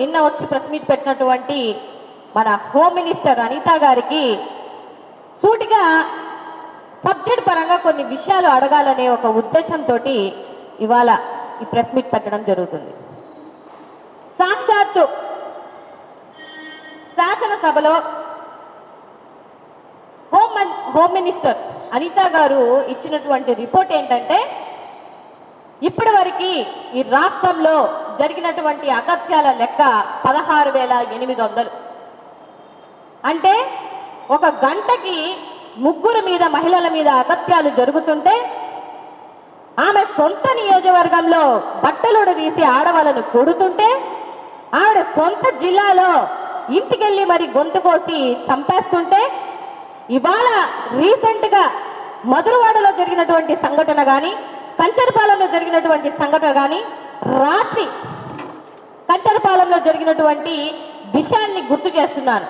నిన్న వచ్చి press meet పెట్టినటువంటి మన హోమ్ మినిస్టర్ అనిత గారికి సూటిగా సబ్జెక్ట్ పరంగా కొన్ని విషయాలు అడగాలనే ఒక ఉద్దేశంతో ఇవాళ ఈ ప్రెస్ మీట్ పెట్టడం జరుగుతుంది. సాక్షాత్తు శాసనసభలో హోమ్ హోమ్ మినిస్టర్ అనిత గారు ఇచ్చినటువంటి రిపోర్ట్ ఏంటంటే ఇప్పటి వరకు ఈ రాష్ట్రంలో జరిగినటువంటి అగత్యాల లెక్క పదహారు వేల ఎనిమిది వందలు. అంటే ఒక గంటకి ముగ్గురు మీద మహిళల మీద అగత్యాలు జరుగుతుంటే ఆమె సొంత నియోజకవర్గంలో బట్టలుడు తీసి ఆడవాళ్ళను కొడుతుంటే ఆవిడ సొంత జిల్లాలో ఇంటికెళ్ళి మరి గొంతు కోసి చంపేస్తుంటే ఇవాళ రీసెంట్గా మధురవాడలో జరిగినటువంటి సంఘటన కానీ కంచరపాలెంలో జరిగినటువంటి సంఘటన కానీ రాత్రి కంచరపాలెంలో జరిగినటువంటి విషయాన్ని గుర్తు చేస్తున్నాను.